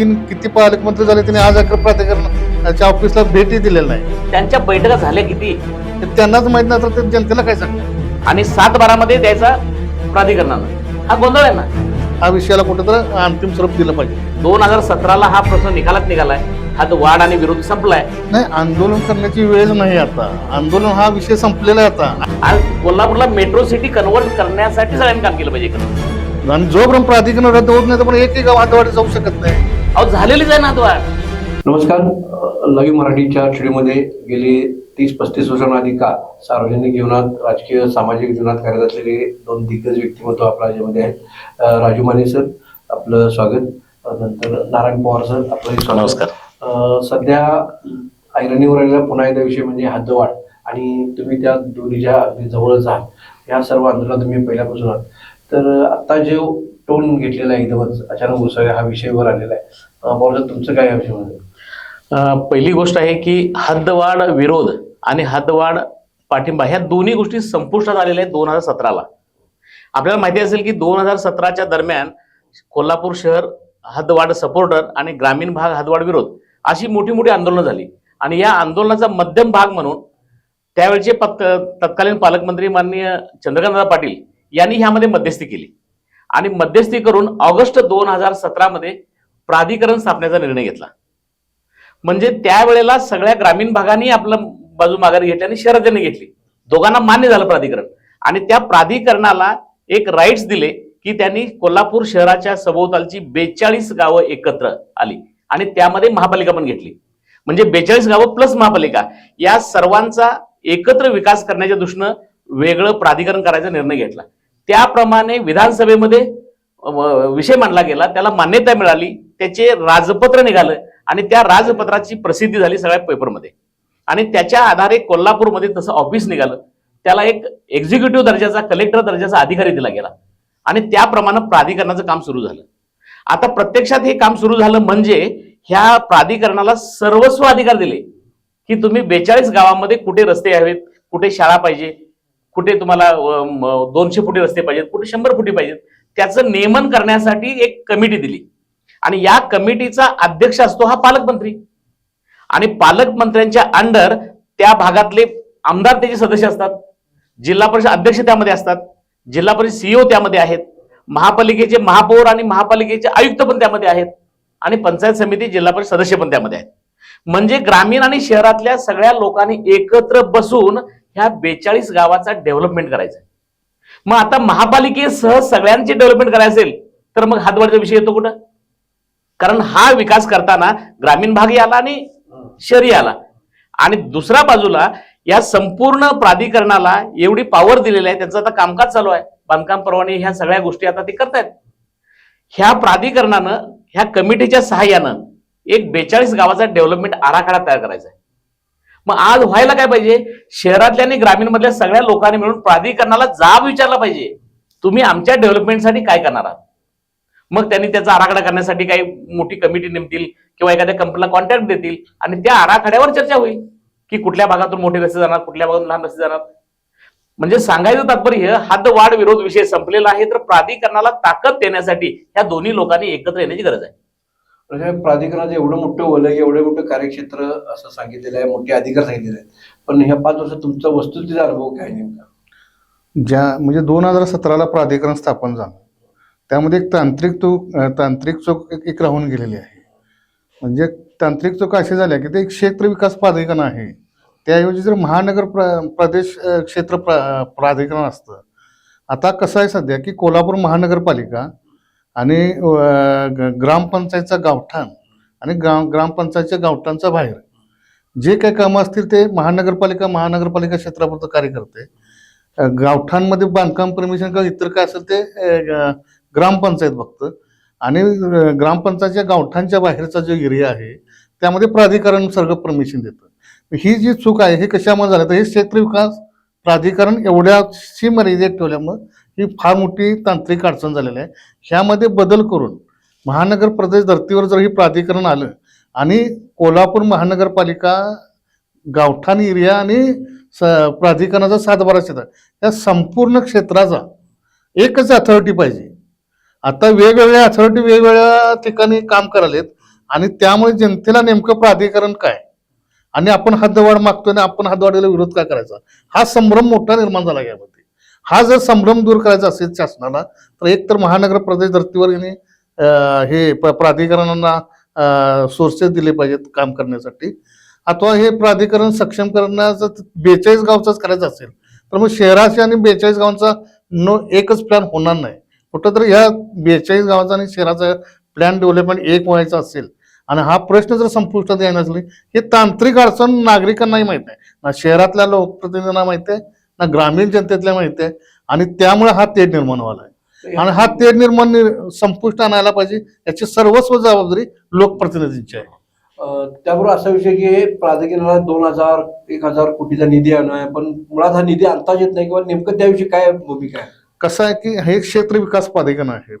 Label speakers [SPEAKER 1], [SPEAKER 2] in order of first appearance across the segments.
[SPEAKER 1] तीन किती पालकमंत्री झाले त्यांनी आज अकरा प्राधिकरणाच्या ऑफिसला भेटी दिलेल्या नाही
[SPEAKER 2] त्यांच्या बैठका झाल्या किती?
[SPEAKER 1] ते त्यांनाच माहीत नाही तर ते जनतेला काय सांगणार?
[SPEAKER 2] आणि सात बारामध्ये द्यायचा प्राधिकरणानं. हा गोंधळ आहे ना?
[SPEAKER 1] हा विषयाला कुठेतरी अंतिम स्वरूप दिलं पाहिजे.
[SPEAKER 2] दोन हजार सतराला हा प्रश्न निकालात निघालाय. हा तो वाढ आणि विरोध संपलाय.
[SPEAKER 1] नाही आंदोलन करण्याची वेळ नाही आता. आंदोलन हा विषय संपलेला आहे आता.
[SPEAKER 2] आज कोल्हापूरला मेट्रो सिटी कन्वर्ट करण्यासाठी सगळ्यांनी काम केलं पाहिजे
[SPEAKER 1] आणि जोपर्यंत प्राधिकरण रद्द होत नाही तोपर्यंत एकही गाव हातवाडी जाऊ शकत नाही.
[SPEAKER 2] अहो झालेलीच आहे ना तो वाढ
[SPEAKER 3] नमस्कार. लाईव्ह मराठीच्या स्टुडिओमध्ये गेली तीस पस्तीस वर्षांआधी का सार्वजनिक जीवनात राजकीय सामाजिक जीवनात कार्यरत असलेले दोन दिग्गज व्यक्तिमत्व आपल्या राज्यामध्ये आहेत. राजू माने सर आपलं स्वागत. नंतर नारायण पवार सर आपलं स्वागत.
[SPEAKER 2] नमस्कार.
[SPEAKER 3] सध्या ऐरणीवर आलेला पुन्हा एकदा विषय म्हणजे हद्दवाढ आणि तुम्ही त्या दोन्हीच्या अगदी जवळच आहात. या सर्व आंदोलनात तुम्ही पहिल्यापासून आहात. तर आता जो टोन घेतलेला आहे एकदमच. अचानक उसळ्या हा विषय वर आलेला आहे. अ, तुमचं काय या
[SPEAKER 2] म्हणजे पहिली गोष्ट आहे की हद्दवाढ विरोध आणि हद्दवाढ पाठिंबा ह्या दोन्ही गोष्टी संपुष्टात आलेल्या आहेत दोन हजार सतराला. आपल्याला माहिती असेल की दोन हजार सतराच्या दरम्यान कोल्हापूर शहर हद्दवाढ सपोर्टर आणि ग्रामीण भाग हद्दवाढ विरोध अशी मोठी मोठी आंदोलनं झाली. आणि या आंदोलनाचा मध्यम भाग म्हणून त्यावेळचे पत तत्कालीन पालकमंत्री माननीय चंद्रकांतदादा पाटील यांनी ह्यामध्ये मध्यस्थी केली. आणि मध्यस्थी करून ऑगस्ट दोन हजार सतरामध्ये प्राधिकरण स्थापण्याचा निर्णय घेतला. म्हणजे त्यावेळेला सगळ्या ग्रामीण भागाने आपलं बाजू माघारी घेतली आणि शहरातल्याने घेतली. दोघांना मान्य झालं प्राधिकरण. आणि त्या प्राधिकरणाला एक राईट्स दिले की त्यांनी कोल्हापूर शहराच्या सभोवतालची बेचाळीस गावं एकत्र आली. आणि त्यामध्ये महापालिका पण घेतली. म्हणजे बेचाळीस गावं प्लस महापालिका. या सर्वांचा एकत्र विकास करण्याच्या दृष्टीनं वेगळं प्राधिकरण करायचा निर्णय घेतला. त्याप्रमाणे विधानसभेमध्ये विषय मांडला गेला त्याला मान्यता मिळाली त्याचे राजपत्र निघालं आणि त्या राजपत्राची प्रसिद्धी झाली सगळ्या पेपरमध्ये. आणि त्याच्या आधारे कोल्हापूरमध्ये तसं ऑफिस निघालं. त्याला एक एक्झिक्युटिव्ह दर्जाचा कलेक्टर दर्जाचा अधिकारी दिला गेला. आणि त्याप्रमाणे प्राधिकरणाचं काम सुरू झालं. आता प्रत्यक्षात हे काम सुरू झालं म्हणजे ह्या प्राधिकरणाला सर्वस्व अधिकार दिले की तुम्ही बेचाळीस गावामध्ये कुठे रस्ते हवेत कुठे शाळा पाहिजे कुठे तुम्हाला दोनशे फुटी रस्ते पाहिजेत कुठे शंभर फुटी पाहिजेत त्याचं नियमन करण्यासाठी एक कमिटी दिली. आणि या कमिटीचा अध्यक्ष असतो हा पालकमंत्री. आणि पालकमंत्र्यांच्या अंडर त्या भागातले आमदार त्याचे सदस्य असतात जिल्हा परिषद अध्यक्ष त्यामध्ये असतात जिल्हा परिषद सीईओ त्यामध्ये आहेत महापालिकेचे महापौर आणि महापालिकेचे आयुक्त पण त्यामध्ये आहेत आणि पंचायत समिती जिल्हा परिषद सदस्य पण त्यामध्ये आहेत. म्हणजे ग्रामीण आणि शहरातल्या सगळ्या लोकांनी एकत्र बसून ह्या बेचाळीस गावाचा डेव्हलपमेंट करायचा मग आता महापालिकेसह सगळ्यांची डेव्हलपमेंट करायचे असेल तर मग हातवाडीचा विषय येतो कुठं? कारण हा विकास करताना ग्रामीण भागही आला आणि शहरी आला. आणि दुसऱ्या बाजूला या संपूर्ण प्राधिकरणाला एवढी पॉवर दिलेली आहे त्यांचं आता कामकाज चालू आहे. बांधकाम परवाने ह्या सगळ्या गोष्टी आता ते करतायत. ह्या प्राधिकरणानं ह्या कमिटीच्या सहाय्यानं एक बेचाळीस गावाचा डेव्हलपमेंट आराखडा तयार करायचा आहे. मग आज व्हायला काय पाहिजे? शहरातल्या आणि ग्रामीण मधल्या सगळ्या लोकांनी मिळून प्राधिकरणाला जाब विचारला पाहिजे. तुम्ही आमच्या डेव्हलपमेंटसाठी काय करणार आहात? मग त्यांनी त्याचा आराखडा करण्यासाठी काही मोठी कमिटी नेमतील किंवा एखाद्या कंपनीला कॉन्टॅक्ट देतील आणि त्या आराखड्यावर चर्चा होईल की कुठल्या भागातून मोठे रस्ते जाणार कुठल्या भागातून लहान रस्ते जाणार. म्हणजे सांगायचं तात्पर्य हद्द वाढ विरोध विषय संपलेला आहे तर प्राधिकरणाला ताकद देण्यासाठी ह्या दोन्ही लोकांनी एकत्र येण्याची गरज आहे.
[SPEAKER 3] म्हणजे प्राधिकरणाचं एवढं मोठं वलय एवढं मोठं कार्यक्षेत्र असं सांगितलेलं आहे मोठे अधिकार सांगितलेले आहेत. पण ह्या पाच वर्षात तुमचा वस्तुस्थितीचा अनुभव काय नेमका?
[SPEAKER 1] ज्या म्हणजे दोन हजार सतराला प्राधिकरण स्थापन झालं. त्यामध्ये एक तांत्रिक चूक तांत्रिक चूक एक- एक राहून गेलेली आहे. म्हणजे तांत्रिक चूक अशी झाल्या की ते एक क्षेत्र विकास प्राधिकरण आहे. त्याऐवजी जर महानगर प्र प्रदेश क्षेत्र प्रा प्राधिकरण असतं. आता कसं आहे सध्या की कोल्हापूर महानगरपालिका आणि ग- ग्रामपंचायतचा गावठाण आणि ग्राम ग्रामपंचायतच्या गावठाणचा बाहेर. जे काही कामं असतील ते महानगरपालिका महानगरपालिका क्षेत्रापुरतं कार्य करते. गावठाणमध्ये बांधकाम परमिशन किंवा इतर काय असेल ते ग्रामपंचायत बघतं. आणि ग्रामपंचायतच्या गावठाणच्या बाहेरचा जो एरिया आहे त्यामध्ये प्राधिकरण सर्व परमिशन देतं. ही जी चूक आहे हे कशामुळे झालं? तर हे क्षेत्र विकास प्राधिकरण एवढ्याशी मर्यादित ठेवल्यामुळं ही फार मोठी तांत्रिक अडचण झालेली आहे. ह्यामध्ये बदल करून महानगर प्रदेश धर्तीवर जर ही प्राधिकरण आलं आणि कोल्हापूर महानगरपालिका गावठाण एरिया आणि स प्राधिकरणाचा सातबारा क्षेत्र या संपूर्ण क्षेत्राचा एकच अथॉरिटी पाहिजे. आता वेगवेगळ्या अथॉरिटी वेगवेगळ्या ठिकाणी काम करालेत आणि त्यामुळे जनतेला नेमकं प्राधिकरण काय? आणि आपण हद्दवाढ मागतोय आणि आपण हद्दवाढीला विरोध का करायचा? हा संभ्रम मोठा निर्माण झाला यामध्ये. हा जर संभ्रम दूर करायचा असेल शासनाला तर एक तर महानगर प्रदेश धर्तीवर यांनी हे प- प्राधिकरणांना सोर्सेस दिले पाहिजेत काम करण्यासाठी. अथवा हे प्राधिकरण सक्षम करण्याचं बेचाळीस गावचाच करायचं असेल तर मग शहराशी आणि बेचाळीस गावांचा नो एकच प्लॅन होणार नाही. कुठंतरी ह्या बेचाळीस गावाचा आणि शहराचा प्लॅन डेव्हलपमेंट एक व्हायचा असेल आणि हा प्रश्न जर संपुष्टात येणार असले हे तांत्रिक अडचण नागरिकांनाही माहीत आहे. ना शहरातल्या लोकप्रतिनिधींना माहिती आहे ना ग्रामीण जनतेतल्या माहिती आहे. आणि त्यामुळे हा तेढ निर्माण व्हायला आहे आणि हा तेढ निर्माण संपुष्ट आणायला पाहिजे याची सर्वस्व जबाबदारी लोकप्रतिनिधींची आहे.
[SPEAKER 3] त्याबरोबर असा विषय की हे प्राधिकरणाला दोन हजार एक हजार कोटीचा निधी आणलाय पण मुळात हा निधी आणताच येत नाही किंवा नेमकं त्याविषयी काय भूमिका आहे?
[SPEAKER 1] कसं आहे की हे क्षेत्र विकास प्राधिकरण आहे.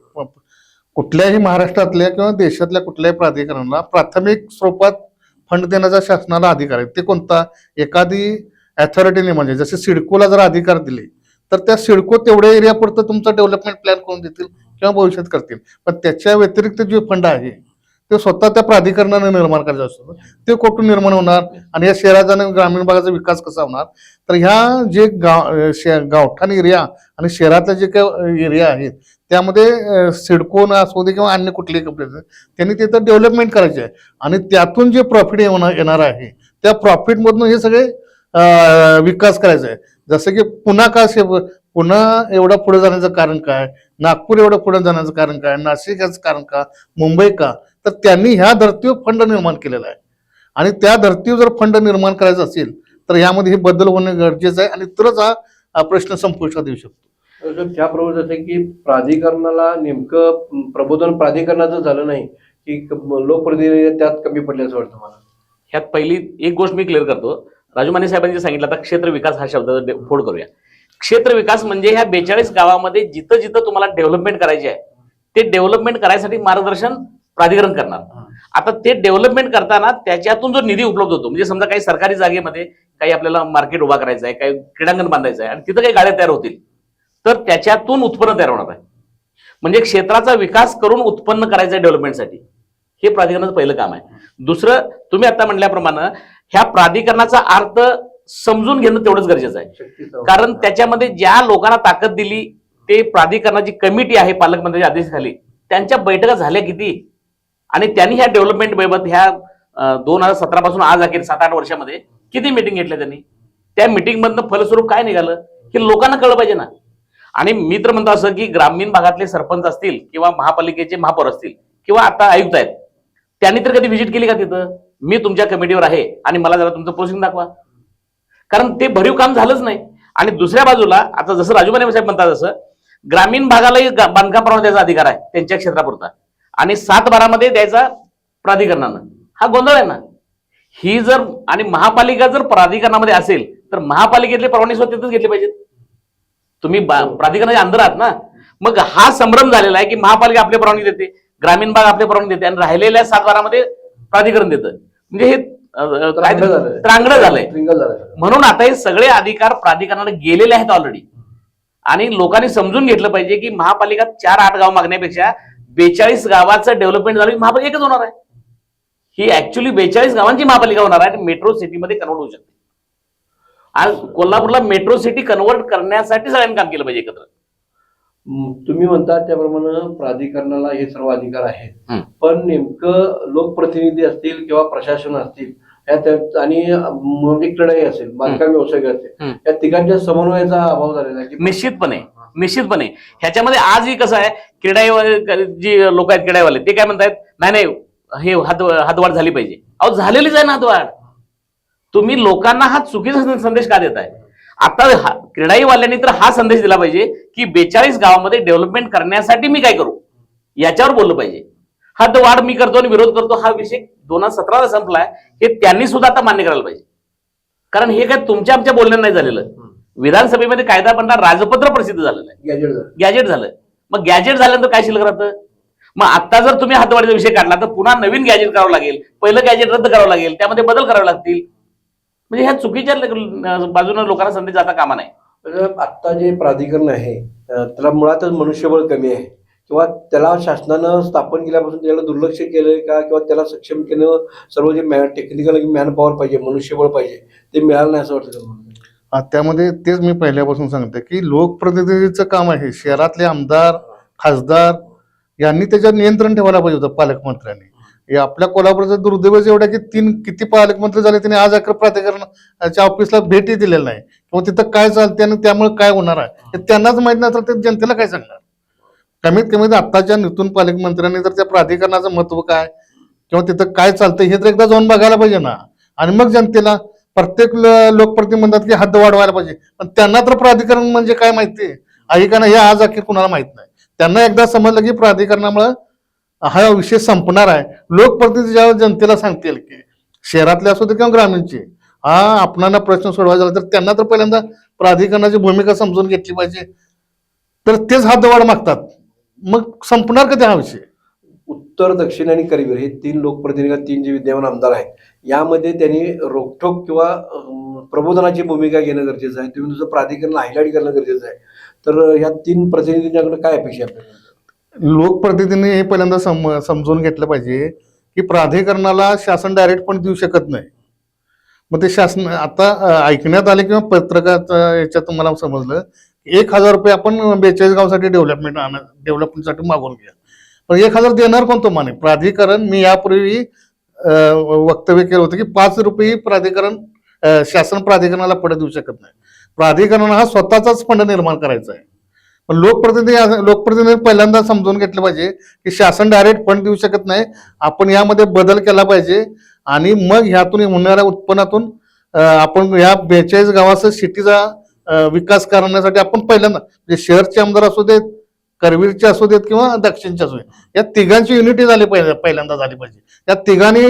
[SPEAKER 1] कुठल्याही महाराष्ट्रातल्या किंवा देशातल्या कुठल्याही प्राधिकरणाला प्राथमिक स्वरूपात फंड देण्याचा शासनाला अधिकार आहे. ते कोणता? एखादी अथॉरिटीने म्हणजे जसे सिडकोला जर अधिकार दिले तर त्या सिडको तेवढ्या एरियापुरतं तुमचा डेव्हलपमेंट प्लॅन करून देतील किंवा भविष्यात करतील. पण त्याच्या व्यतिरिक्त जे फंड आहे ते स्वतः त्या प्राधिकरणाने निर्माण करायचं असतं. ते कुठून निर्माण होणार? आणि या शहराचा आणि ग्रामीण भागाचा विकास कसा होणार? तर ह्या जे गाव गावठाण एरिया आणि शहरातले जे काही एरिया आहेत त्यामध्ये सिडकोन असू दे किंवा अन्य कुठलेही कंपनी त्यांनी तिथं डेव्हलपमेंट करायचे आहे. आणि त्यातून जे प्रॉफिट येणार येणार आहे त्या प्रॉफिटमधून हे सगळे विकास करायचा आहे जसं की पुन्हा का शे पुन्हा एवढं पुढे जाण्याचं कारण काय? नागपूर एवढं पुढे जाण्याचं कारण काय? नाशिक याचं कारण का? मुंबई का? तर त्यांनी ह्या धर्तीवर फंड निर्माण केलेला आहे. आणि त्या धर्तीवर जर फंड निर्माण करायचा असेल तर यामध्ये हे बदल होणे गरजेचं आहे आणि तरच हा प्रश्न संपुष्टात येऊ शकतो.
[SPEAKER 3] त्याबरोबर जसं की प्राधिकरणाला नेमकं प्रबोधन प्राधिकरणाचं झालं नाही की लोकप्रतिनिधी त्यात कमी पडले असं वाटतं मला.
[SPEAKER 2] ह्यात पहिली एक गोष्ट मी क्लिअर करतो. राजू माने साहेबांनी सांगितलं आता क्षेत्र विकास हा शब्द फोड करूया. क्षेत्र विकास म्हणजे ह्या बेचाळीस गावामध्ये जिथं जिथं तुम्हाला डेव्हलपमेंट करायची आहे ते डेव्हलपमेंट करायसाठी मार्गदर्शन प्राधिकरण करणार. आता ते डेव्हलपमेंट करताना त्याच्यातून जो निधी उपलब्ध होतो म्हणजे समजा काही सरकारी जागेमध्ये काही आपल्याला मार्केट उभा करायचं आहे काही क्रीडांगण बांधायचं आहे आणि तिथं काही गाड्या तयार होतील तर त्याच्यातून उत्पन्न तयार होणार आहे. म्हणजे क्षेत्राचा विकास करून उत्पन्न करायचं आहे डेव्हलपमेंटसाठी हे प्राधिकरणाचं पहिलं काम आहे. दुसरं तुम्ही आता म्हणल्याप्रमाणे ह्या प्राधिकरणाचा अर्थ समजून घेणं तेवढंच गरजेचं आहे. कारण त्याच्यामध्ये ज्या लोकांना ताकद दिली ते प्राधिकरणाची कमिटी आहे पालकमंत्र्यांच्या आदेशाखाली. त्यांच्या बैठका झाल्या किती? आणि त्यांनी ह्या डेव्हलपमेंट बाबत ह्या दोन हजार सतरा पासून आज अखेर सात आठ वर्षामध्ये किती मिटिंग घेतल्या त्यांनी? त्या मिटिंग मधनं फलस्वरूप काय निघालं? की लोकांना कळलं पाहिजे ना. आणि मी तर म्हणतो असं की ग्रामीण भागातले सरपंच असतील किंवा महापालिकेचे महापौर असतील किंवा आता आयुक्त आहेत त्यांनी तर कधी व्हिजिट केली का तिथं? मी तुमच्या कमिटीवर आहे आणि मला जरा तुमचं प्रोसिंग दाखवा. कारण ते भरीव काम झालंच नाही. आणि दुसऱ्या बाजूला आता जसं राजूबाने साहेब म्हणतात तसं ग्रामीण भागालाही बांधकाम परवाना द्यायचा अधिकार आहे त्यांच्या क्षेत्रापुरता. आणि सात बारामध्ये द्यायचा प्राधिकरणानं. हा गोंधळ आहे ना. ही जर आणि महापालिका जर प्राधिकरणामध्ये असेल तर महापालिकेतले परवाने सुद्धा तिथेच घेतले पाहिजेत. तुम्ही बा- प्राधिकरणाच्या अंदर आहात ना. मग हा संभ्रम झालेला आहे की महापालिका आपले परवानगी देते. ग्रामीण भाग आपले परवानगी देते आणि राहिलेल्या सात बारामध्ये प्राधिकरण देतं. म्हणजे हे
[SPEAKER 3] त्रांगडं झालंय.
[SPEAKER 2] म्हणून आता हे सगळे अधिकार प्राधिकरणाला गेलेले आहेत ऑलरेडी आणि लोकांनी समजून घेतलं पाहिजे की महापालिका चार आठ गाव मागण्यापेक्षा बेचाळीस गावाचं डेव्हलपमेंट झालं महापालिका एकच होणार आहे. ही ऍक्च्युली बेचाळीस गावांची महापालिका होणार आहे आणि मेट्रो सिटीमध्ये कन्वर्ट होऊ शकते. आज कोल्हापूरला मेट्रो सिटी कन्वर्ट करण्यासाठी सगळ्यांनी काम केलं पाहिजे एकत्र.
[SPEAKER 3] तुम्ही म्हणता त्याप्रमाणे प्राधिकरणाला हे सर्व अधिकार आहेत. पण नेमकं लोकप्रतिनिधी असतील किंवा प्रशासन असतील आणि म्हणजे असेल बांधकाम व्यावसायिक असतील
[SPEAKER 2] हम्म.
[SPEAKER 3] या तिघांच्या समन्वयाचा अभाव झालेला आहे की
[SPEAKER 2] निश्चितपणे निश्चितपणे. ह्याच्यामध्ये आजही कसं आहे क्रीडावाले जी लोक आहेत क्रीडावाले ते काय म्हणतात नाही नाही हे हात हातवाढ झाली पाहिजे. अहो झालेलीच आहे ना हातवाढ. तुम्ही लोकांना हा चुकीचा संदेश का देताय? आता हा- क्रीडाईवाल्यांनी तर हा संदेश दिला पाहिजे की बेचाळीस गावामध्ये डेव्हलपमेंट करण्यासाठी मी काय करू? याच्यावर बोललं पाहिजे. हद्दवाढ मी करतो आणि विरोध करतो हा विषय दोन हजार सतराला संपलाय हे त्यांनी सुद्धा आता मान्य करायला पाहिजे. कारण हे काय तुमच्या आमच्या बोलण्यात नाही झालेलं. विधानसभेमध्ये कायदा बनणार राजपत्र प्रसिद्ध झालेलं आहे.
[SPEAKER 3] गॅजेट झालं.
[SPEAKER 2] गॅजेट झालं. मग गॅजेट झाल्यानंतर काय शिल्लक राहतं? मग आता जर तुम्ही हातवाडीचा विषय काढला तर पुन्हा नवीन गॅजेट करावं लागेल. पहिलं गॅजेट रद्द करावं लागेल. त्यामध्ये बदल करावे लागतील. म्हणजे ह्या चुकीच्या बाजूने लोकांना संदेश जाता कामा नाही.
[SPEAKER 3] आत्ता जे प्राधिकरण आहे त्याला मुळातच मनुष्यबळ कमी आहे. किंवा त्याला शासनानं स्थापन केल्यापासून त्याला दुर्लक्ष केलंय का? किंवा त्याला सक्षम केलं सर्व जे मॅ टेक्निकल मॅन पॉवर पाहिजे मनुष्यबळ पाहिजे ते मिळालं नाही असं वाटतं
[SPEAKER 1] त्यामध्ये तेच मी पहिल्यापासून सांगते की लोकप्रतिनिधीचं काम आहे. शहरातले आमदार खासदार यांनी त्याच्यावर नियंत्रण ठेवायला पाहिजे होतं पालकमंत्र्यांनी. हे आपल्या कोल्हापूरचं दुर्दैवच एवढं की तीन किती पालकमंत्री झाले त्यांनी आज अकरा प्राधिकरणाच्या ऑफिसला भेटही दिलेलं नाही. किंवा तिथं काय चालते आणि त्यामुळे काय होणार आहे हे त्यांनाच माहीत नाही तर ते जनतेला काय सांगणार? कमीत कमी आत्ताच्या नितून पालकमंत्र्यांनी जर त्या प्राधिकरणाचं महत्त्व काय किंवा तिथं काय चालतंय हे तर एकदा जाऊन बघायला पाहिजे ना. आणि मग जनतेला प्रत्येक ल- लोकप्रतिनिधी की हद्द वाढवायला पाहिजे. पण त्यांना तर प्राधिकरण म्हणजे काय माहिती आहे? आहे का नाही हे आज अखेर कुणाला माहीत नाही. त्यांना एकदा समजलं की प्राधिकरणामुळे हा विषय संपणार आहे. लोकप्रतिनिधी ज्या जनतेला सांगतील की शहरातले असू दे किंवा ग्रामीणचे हा आपणांना प्रश्न सोडवायचा झाला तर त्यांना तर पहिल्यांदा प्राधिकरणाची भूमिका समजून घेतली पाहिजे. तर तेच हद्दवाढ मागतात. मग संपणार कधी हा विषय?
[SPEAKER 3] उत्तर दक्षिण आणि करवीर हे तीन लोकप्रतिनिधी तीन जे विद्यमान आमदार आहेत यामध्ये त्यांनी रोखोक किंवा प्रबोधनाची भूमिका घेणं गरजेचं आहे. तुम्ही तुझं प्राधिकरण हायलाईट करणं गरजेचं आहे. तर ह्या तीन प्रतिनिधींच्याकडे काय अपेक्षा आहे आपल्याला?
[SPEAKER 1] लोकप्रतिनिधींनी हे पहिल्यांदा सम समजून घेतलं पाहिजे की प्राधिकरणाला शासन डायरेक्ट पण देऊ शकत नाही. मग ते शासन आता ऐकण्यात आले किंवा पत्रकात याच्यात तुम्हाला समजलं एक हजार रुपये आपण बेचाळीस गावसाठी डेव्हलपमेंट डेव्हलपमेंटसाठी मागून घ्या. पण एक हजार देणार कोण तो माने प्राधिकरण मी यापूर्वी वक्तव्य केलं होतं की पाच रुपये प्राधिकरण शासन प्राधिकरणाला फंड देऊ शकत नाही. प्राधिकरण हा स्वतःचाच फंड निर्माण करायचा आहे. पण लोकप्रतिनिधी लोकप्रतिनिधी पहिल्यांदा समजून घेतलं पाहिजे की शासन डायरेक्ट फंड देऊ शकत नाही. आपण यामध्ये बदल केला पाहिजे आणि मग ह्यातून होणाऱ्या उत्पन्नातून आपण या बेचाळीस गावाचा सिटीचा विकास करण्यासाठी आपण पहिल्यांदा म्हणजे शहरचे आमदार असू देत करवीरचे असू देत किंवा दक्षिणचे असू देत या तिघांची युनिटी झाली पाहिजे पहिल्यांदा झाली पाहिजे. या तिघांनी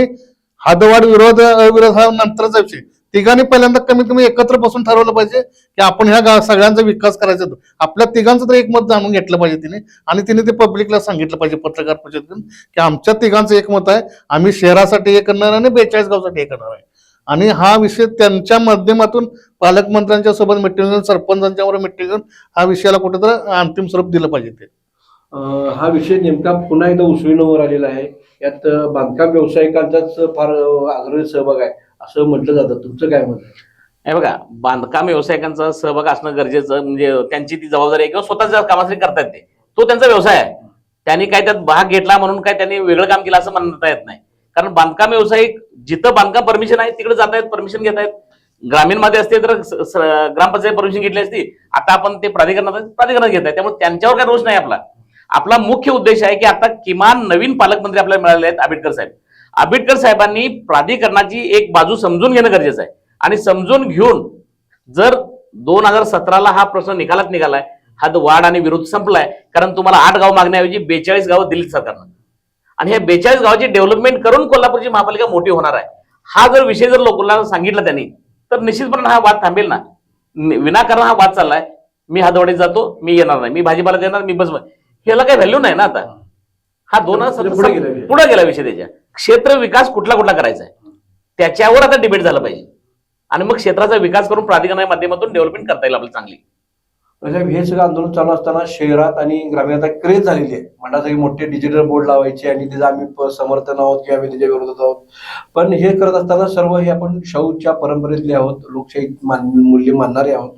[SPEAKER 1] हादवाड विरोध अविरोध हा नंतरचा विषय तिघांनी पहिल्यांदा कमीत कमी एकत्र बसून ठरवलं पाहिजे की आपण ह्या गाव सगळ्यांचा विकास करायचा आपल्या तिघांचं तर एकमत जाणून घेतलं पाहिजे तिने. आणि तिने ते पब्लिकला सांगितलं पाहिजे पत्रकार परिषदेतून की आमच्या तिघांचं एकमत आहे आम्ही शहरासाठी हे करणार आणि बेचाळीस गावसाठी हे करणार आहे. आणि हा विषय त्यांच्या माध्यमातून पालकमंत्र्यांच्या सोबत मिटिंग घेऊन सरपंचांच्यावर मिटिंग घेऊन हा विषयाला कुठेतरी अंतिम स्वरूप दिलं पाहिजे ते.
[SPEAKER 3] हा विषय नेमका पुन्हा एकदा उसळीनवर आलेला आहे. यात बांधकाम व्यावसायिकांचाच फार आग्रही सहभाग आहे. असं म्हटलं जातं. तुमचं काय मत आहे?
[SPEAKER 2] हे बघा बांधकाम व्यावसायिकांचा सहभाग असणं गरजेचं म्हणजे त्यांची ती जबाबदारी आहे किंवा स्वतःच्या कामासाठी करतात ते तो त्यांचा व्यवसाय आहे. त्यांनी काय त्यात भाग घेतला म्हणून काय त्यांनी वेगळं काम केलं असं म्हणता येत नाही. कारण बांधकाम व्यावसायिक जिथं बांधकाम परमिशन आहे तिकडे जात आहेत परमिशन घेत आहेत. ग्रामीणमध्ये असते तर ग्रामपंचायत परमिशन घेतली असती आता आपण ते प्राधिकरणात प्राधिकरणात घेत आहे त्यामुळे त्यांच्यावर काय दोष नाही आपला. आपला मुख्य उद्देश आहे की आता किमान नवीन पालकमंत्री आपल्याला मिळाले आहेत आंबेडकर साहेब. आंबेडकर साहेबांनी प्राधिकरणाची एक बाजू समजून घेणं गरजेचं आहे. आणि समजून घेऊन जर दोन हजार सतराला हा प्रश्न निकालात निघालाय हा वाढ आणि विरोध संपलाय कारण तुम्हाला आठ गाव मागण्याऐवजी बेचाळीस गावं दिली सरकारनं. आणि ह्या बेचाळीस गावाची डेव्हलपमेंट करून कोल्हापूरची महापालिका मोठी होणार आहे. हा जर विषय जर लोकांना सांगितला त्यांनी तर निश्चितपणे हा वाद थांबेल ना. विनाकारण हा वाद चाललाय. मी हातवाडीत जातो मी येणार नाही. मी भाजीपाला देणार मी बस ह्याला काही व्हॅल्यू नाही ना आता. हा दोन
[SPEAKER 3] पुढे गेला विषय.
[SPEAKER 2] पुढे गेला विषय त्याच्या. क्षेत्र विकास कुठला कुठला करायचा आहे? त्याच्यावर आता डिबेट झालं पाहिजे. आणि मग क्षेत्राचा विकास करून प्राधिकरणाच्या माध्यमातून डेव्हलपमेंट करता येईल आपल्याला चांगली.
[SPEAKER 3] हे सगळं आंदोलन चालू असताना शहरात आणि ग्रामीण आता क्रेज झालेली आहे. मंडळासाठी मोठे डिजिटल बोर्ड लावायचे आणि त्याचं आम्ही समर्थन आहोत किंवा आम्ही त्याच्या विरोधात आहोत. पण हे करत असताना सर्व हे आपण शाहूच्या परंपरेतले आहोत लोकशाही मान मूल्य मानणारे आहोत.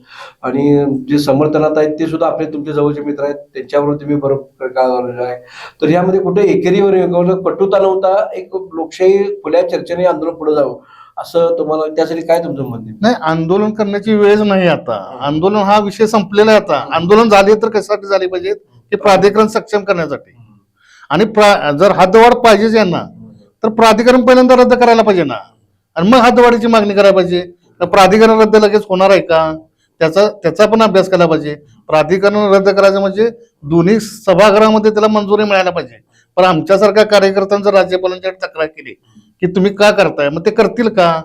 [SPEAKER 3] आणि जे समर्थनात आहेत ते सुद्धा आपले तुमचे जवळचे मित्र आहेत. त्यांच्यावर तुम्ही बरोबर का आहे. तर यामध्ये कुठे एकेरीवर कटुता नव्हता. एक लोकशाही खुल्या चर्चेने आंदोलन पुढे जावं. असं तुम्हाला त्यासाठी काय तुमचं मत आहे?
[SPEAKER 1] नाही आंदोलन करण्याची वेळच नाही आता. आंदोलन हा विषय संपलेला आहे आता. आंदोलन झाले तर कशासाठी झाले पाहिजेत की प्राधिकरण सक्षम करण्यासाठी. आणि प्रा- जर हद्दवाढ पाहिजेच यांना तर प्राधिकरण पहिल्यांदा रद्द करायला पाहिजे ना. आणि मग हद्दवाढीची मागणी करायला पाहिजे. तर प्राधिकरण रद्द लगेच होणार आहे का? त्याचा त्याचा पण अभ्यास केला पाहिजे. प्राधिकरण रद्द करायचं म्हणजे दोन्ही सभागृहामध्ये त्याला मंजुरी मिळायला पाहिजे. पण आमच्यासारख्या कार्यकर्त्यांचं राज्यपालांच्याकडे तक्रार केली. की तुम्ही का करताय? मग ते करतील का?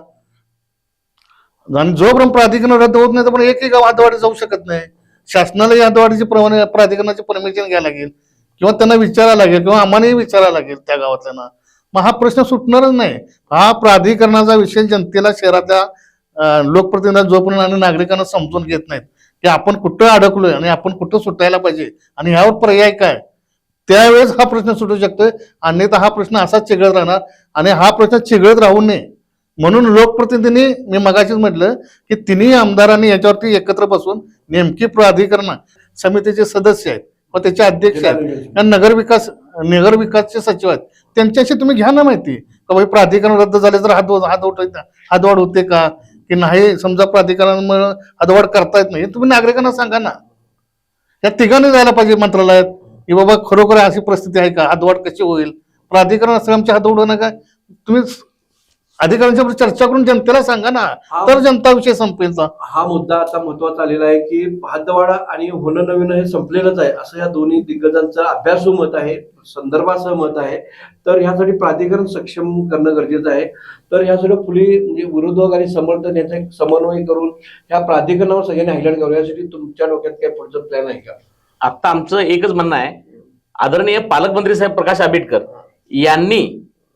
[SPEAKER 1] आणि जोपर्यंत प्राधिकरण रद्द होत नाही तर एकही गाव हद्दवाढी जाऊ शकत नाही. शासनाला या हद्दवाढीची प्राधिकरणाची परमिशन घ्यायला लागेल. किंवा त्यांना विचारायला लागेल किंवा आम्हालाही विचारायला लागेल त्या गावातल्यांना. मग हा प्रश्न सुटणारच नाही. हा प्राधिकरणाचा विषय जनतेला शहरातल्या अं, लोकप्रतिनिधी जोपर्यंत आणि नागरिकांना समजून घेत नाहीत की आपण कुठं अडकलोय आणि आपण कुठं सुटायला पाहिजे आणि ह्यावर पर्याय काय? त्यावेळेस हा प्रश्न सुटू शकतोय. अन्यथा हा प्रश्न असाच चिघळत राहणार आणि हा प्रश्न चिघळत राहू नये. म्हणून लोकप्रतिनिधींनी मी मगाशीच म्हटलं की तिन्ही आमदारांनी याच्यावरती एकत्र बसून नेमकी प्राधिकरण समितीचे सदस्य आहेत. व त्याचे अध्यक्ष आहेत. नगर विकास नगर विकासचे सचिव आहेत. त्यांच्याशी तुम्ही घ्या ना माहिती. का भाई प्राधिकरण रद्द झाले तर हात हात उठ हातवाढ होते का? की नाही समजा प्राधिकरणामुळे हातवाढ करता येत नाही. तुम्ही नागरिकांना सांगा ना. या तिघांनी जायला पाहिजे मंत्रालयात. की बाबा खरोखर अशी परिस्थिती आहे का? हातवाढ कशी होईल? प्राधिकरण असं आमच्या हात उडवणं काय तुम्ही अधिकाऱ्यांच्या चर्चा करून जनतेला सांगा ना. तर जनता विषय संपेल.
[SPEAKER 3] हा मुद्दा आता महत्त्वाचा आलेला आहे की हद्दवाढ आणि होणं नवीन हे संपलेलंच आहे. असं या दोन्ही दिग्गजांचं अभ्यासू मत आहे संदर्भासह मत आहे. तर ह्यासाठी प्राधिकरण सक्षम करणं गरजेचं आहे. तर ह्यासाठी फुली म्हणजे विरोधक आणि समर्थन याचा एक समन्वय करून ह्या प्राधिकरणावर सगळ्यांनी हायलाईट करू यासाठी तुमच्या डोक्यात काय पुढचं प्लॅन आहे का?
[SPEAKER 2] आता आमचं एकच म्हणणं आहे. आदरणीय पालकमंत्री साहेब प्रकाश आंबेडकर यांनी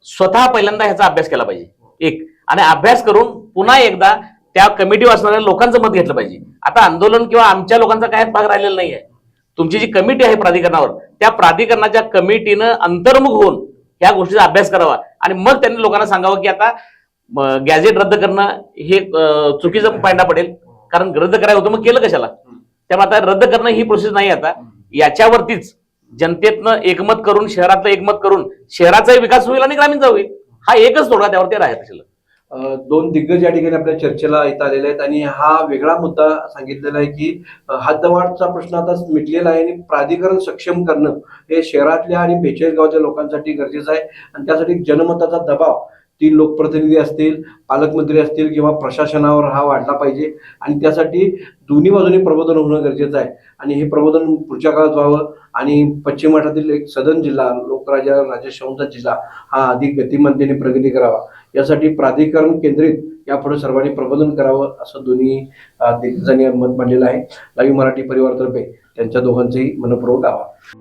[SPEAKER 2] स्वतः पहिल्यांदा ह्याचा अभ्यास केला पाहिजे. एक. आणि अभ्यास करून पुन्हा एकदा त्या कमिटी असणाऱ्या लोकांचं मत घेतलं पाहिजे. आता आंदोलन किंवा आमच्या लोकांचा काय भाग राहिलेला नाही आहे तुमची जी कमिटी आहे प्राधिकरणावर त्या प्राधिकरणाच्या कमिटीनं अंतर्मुख होऊन ह्या गोष्टीचा अभ्यास करावा. आणि मग त्यांनी लोकांना सांगावं की आता गॅजेट रद्द करणं हे चुकीचं पायंडा पडेल. कारण रद्द करायला होतं मग केलं कशाला? त्यामुळे आता रद्द करणं ही प्रोसेस नाही आता. याच्यावरतीच जनतेतनं एकमत करून शहरातलं एकमत करून शहराचाही विकास होईल आणि ग्रामीणचा होईल. हा एकच तोडगा त्यावरती राहत असेल.
[SPEAKER 3] दोन दिग्गज या ठिकाणी आपल्या चर्चेला इथं आलेले आहेत आणि हा वेगळा मुद्दा सांगितलेला आहे की अं, हद्दवाढचा प्रश्न आता मिटलेला आहे आणि प्राधिकरण सक्षम करणं हे शहरातल्या आणि बेचाळीस गावच्या लोकांसाठी गरजेचं आहे. आणि त्यासाठी जनमताचा दबाव तीन लोकप्रतिनिधी असतील पालकमंत्री असतील किंवा प्रशासनावर हा वाढला पाहिजे. आणि त्यासाठी दोन्ही बाजूनी प्रबोधन होणं गरजेचं आहे. आणि हे प्रबोधन पुढच्या काळात व्हावं. आणि पश्चिम महाराष्ट्रातील एक सदन जिल्हा लोकराजा राजशंचा जिल्हा हा अधिक गतिमंतेने प्रगती करावा. यासाठी प्राधिकरण केंद्रित यापुढे सर्वांनी प्रबोधन करावं असं दोन्ही अं, दिग्गजांनी मत मांडलेलं आहे. लाईव्ह मराठी परिवारतर्फे त्यांच्या दोघांचेही मनपूर्वक आभार.